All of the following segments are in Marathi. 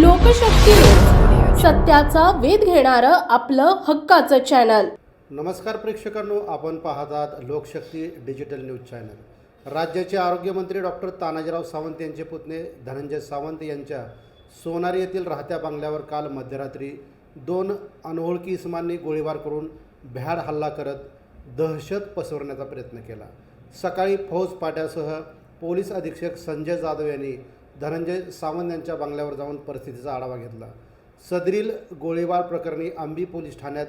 लोकशक्ती सत्याचा वेध घेणारं आपलं हक्काचं चॅनल नमस्कार प्रेक्षकांनो आपण पाहत आहात लोकशक्ती डिजिटल न्यूज चॅनल राज्याचे आरोग्यमंत्री डॉक्टर तानाजीराव सावंत यांचे पुतणे धनंजय सावंत यांच्या सोनारी येथील राहत्या बंगल्यावर काल मध्यरात्री दोन अनोळखी इसमांनी गोळीबार करून भ्याड हल्ला करत दहशत पसरवण्याचा प्रयत्न केला. सकाळी फौज पाट्यासह पोलीस अधीक्षक संजय जाधव यांनी धनंजय सावंत यांच्या बंगल्यावर जाऊन परिस्थितीचा आढावा घेतला. सदरील गोळीबार प्रकरणी आंबी पोलीस ठाण्यात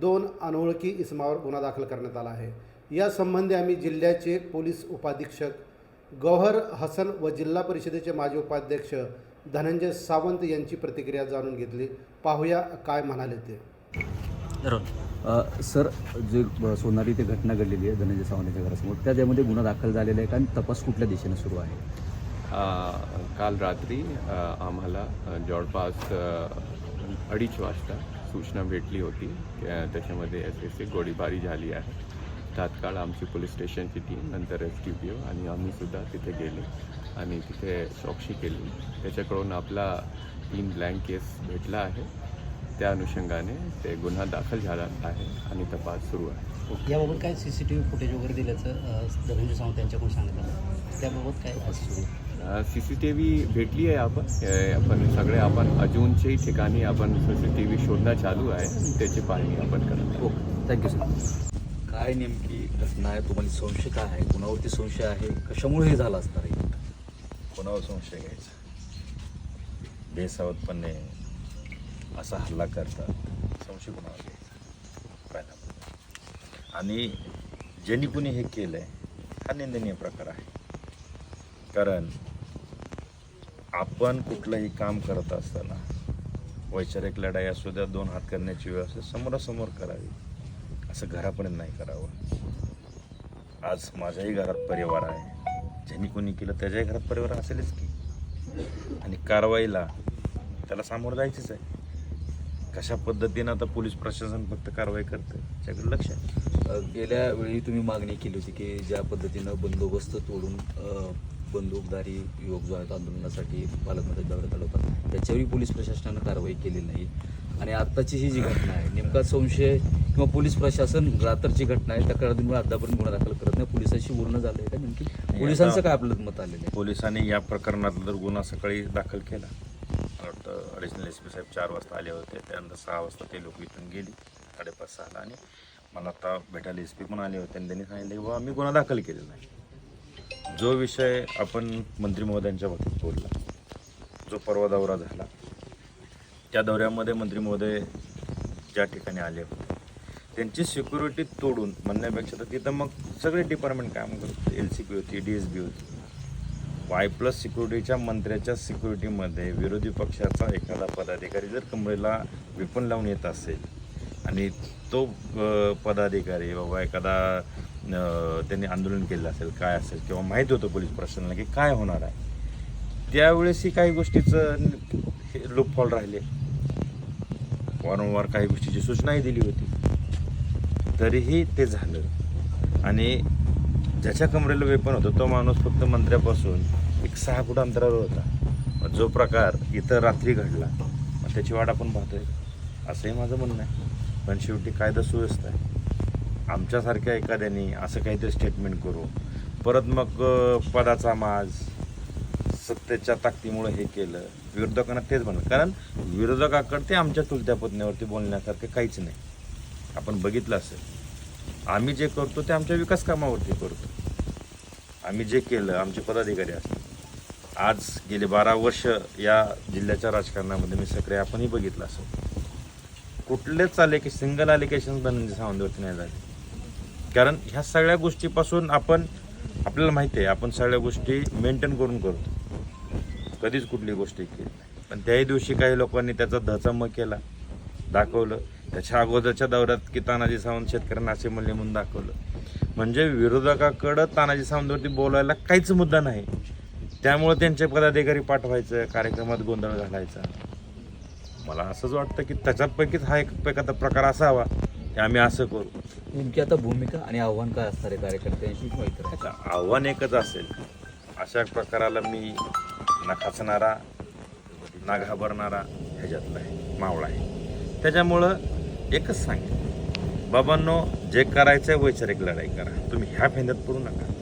दोन अनोळखी इसमावर गुन्हा दाखल करण्यात आला आहे. यासंबंधी आम्ही जिल्ह्याचे पोलीस उपाधीक्षक गौहर हसन व जिल्हा परिषदेचे माजी उपाध्यक्ष धनंजय सावंत यांची प्रतिक्रिया जाणून घेतली. पाहूया काय म्हणाले ते. सर जे सोनारी ते घटना घडलेली आहे धनंजय सावंतांच्या घरासमोर त्याच्यामध्ये गुन्हा दाखल झालेला आहे कारण तपास कुठल्या दिशेने सुरू आहे? काल रात्री आम्हाला जवळपास अडीच वाजता सूचना भेटली होती. त्या- त्याच्यामध्ये एस एस गोळीबारी झाली आहे. तात्काळ आमची पोलीस स्टेशनची टीम नंतर एस टी पी ओ आणि आम्हीसुद्धा तिथे गेले आणि तिथे चौकशी केली. त्याच्याकडून आपला तीन ब्लँक केस भेटला आहे. त्या अनुषंगाने ते गुन्हा दाखल झाला आहे आणि तपास सुरू आहे. याबाबत काय C C T V footage वगैरे दिल्याचं धनंजय सावंत यांच्याकडून सांगितलं. त्याबाबत काय? सी सी टी व्ही भेटली आहे आपण. आपण सगळे आपण अजूनच्याही ठिकाणी आपण सी सी टी व्ही शोधणं चालू आहे. आणि त्याची पाहणी आपण करत आहोत. ओके. थँक्यू सर काय नेमकी घटना आहे? तुम्हाला संशय काय आहे? कुणावरती संशय आहे? कशामुळे हे झालं असणार आहे? कोणावर संशय घ्यायचा? बेसावतपणे असा हल्ला करतात. संशय कोणावर घ्यायचा? पहिला. आणि ज्यांनी कुणी हे केलं आहे हा निंदनीय प्रकार आहे. कारण आपण कुठलंही काम करत असताना वैचारिक लढाई असू द्या दोन हात करण्याची व्यवस्था समोरासमोर करावी. असं घरापर्यंत नाही करावं. आज माझ्याही घरात परिवार आहे. ज्यांनी कोणी केलं त्याच्याही घरात परिवार असेलच की. आणि कारवाईला त्याला सामोरं जायचंच आहे. कशा पद्धतीनं आता पोलीस प्रशासन फक्त कारवाई करतं त्याच्याकडे लक्ष गेल्या वेळी तुम्ही मागणी केली होती की ज्या पद्धतीनं बंदोबस्त तोडून बंदूकधारी युवक जो आहेत आंदोलनासाठी पालकमंत्री दौऱ्यात आला होता. त्याच्यावरही पोलीस प्रशासनानं कारवाई केली नाही. आणि आत्ताची ही जी घटना आहे नेमका संशय किंवा पोलीस प्रशासन रात्रची घटना आहे तक्रारीमुळे अद्यापर्यंत गुन्हा दाखल करत नाही. पोलिसांशी बोलणं झालं आहे का नेमकी? पोलिसांचं काय आपलं मत आलेलं आहे? पोलिसांनी या प्रकरणात जर गुन्हा सकाळी दाखल केला वाटतं अडिशनल एस पी साहेब चार वाजता आले होते. त्यानंतर सहा वाजता ते लोक इथून गेली साडेपाच सहाला. आणि मला आता भेटायला एस पी पण आले होते आणि त्यांनी सांगितलं की बाबा आम्ही गुन्हा दाखल केलेला नाही जो विषय आपण मंत्री महोदयांच्या बाबतीत बोलला जो परवा दौरा झाला त्या दौऱ्यामध्ये मंत्री महोदय ज्या ठिकाणी आले होते त्यांची सिक्युरिटी तोडून म्हणण्यापेक्षा तर तिथं मग सगळे डिपार्टमेंट काम करत एल सी पी होती डी एस बी होती. वाय प्लस सिक्युरिटीच्या मंत्र्याच्या सिक्युरिटीमध्ये विरोधी पक्षाचा एखादा पदाधिकारी जर कमरेला विपण लावून येत असेल आणि तो पदाधिकारी बाबा एखादा त्यांनी आंदोलन केलं असेल काय असेल किंवा माहीत होतं पोलीस प्रशासनाला की काय होणार आहे. त्यावेळेसही काही गोष्टीचं हे राहिले. वारंवार काही गोष्टीची सूचनाही दिली होती. तरीही ते झालं. आणि ज्याच्या कमरेला वेपन होतं तो माणूस फक्त मंत्र्यापासून एक सहा फूट अंतरावर होता. जो प्रकार इतर रात्री घडला मग त्याची वाट आपण पाहतोय. असंही माझं म्हणणं आहे. पण शेवटी कायदा सुव्यवस्था आहे. आमच्यासारख्या एखाद्याने असं काहीतरी स्टेटमेंट करू. परत मग पदाचा माज सत्तेच्या ताकदीमुळे हे केलं. विरोधकांना तेच म्हणलं. कारण विरोधकाकडे ते आमच्या चुलत्या पत्नीवरती बोलण्यासारखं काहीच नाही. आपण बघितलं असेल. आम्ही जे करतो ते आमच्या विकास कामावरती करतो. आम्ही जे केलं आमचे पदाधिकारी असतात आज गेले बारा वर्ष या जिल्ह्याच्या राजकारणामध्ये मी सक्रिय आपणही बघितलं असेल. कुठलेच आले की सिंगल अलिकेशन धनंजय सावंतवरती नाही झाले. कारण ह्या सगळ्या गोष्टीपासून आपण आपल्याला माहिती आहे आपण सगळ्या गोष्टी मेंटेन करून करतो. कधीच कुठली गोष्टी केली पण त्याही दिवशी काही लोकांनी त्याचा धचम केला दाखवलं. त्याच्या अगोदरच्या दौऱ्यात की तानाजी सावंत शेतकऱ्यांना असे म्हणले म्हणून दाखवलं. म्हणजे विरोधकाकडं तानाजी सावंतवरती बोलायला काहीच मुद्दा नाही. त्यामुळे त्यांचे पदाधिकारी पाठवायचं कार्यक्रमात गोंधळ घालायचा. मला असंच वाटतं की त्याच्यापैकीच हा एक एखादा प्रकार असावा की आम्ही असं करू. नेमकी आता भूमिका आणि आव्हान काय असणार आहे कार्यकर्त्यांशी? किंवा इतर आता आव्हान एकच असेल. अशा प्रकाराला मी न खचणारा ना घाबरणारा ह्याच्यातला आहे मावळा आहे. त्याच्यामुळं एकच सांगेन. बाबांनो जे करायचं आहे वैचारिक लढाई करा. तुम्ही ह्या फेंद्यात पडू नका.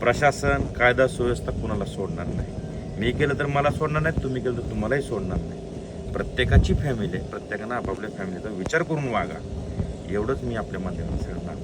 प्रशासन कायदा सुव्यवस्था कुणाला सोडणार नाही. मी केलं तर मला सोडणार नाही तुम्ही केलं तर तुम्हालाही सोडणार नाही. प्रत्येकाची फॅमिली आहे प्रत्येकानं आपापल्या फॅमिलीचा विचार करून वागा. एवढंच मी आपल्या माध्यमात सांगणार.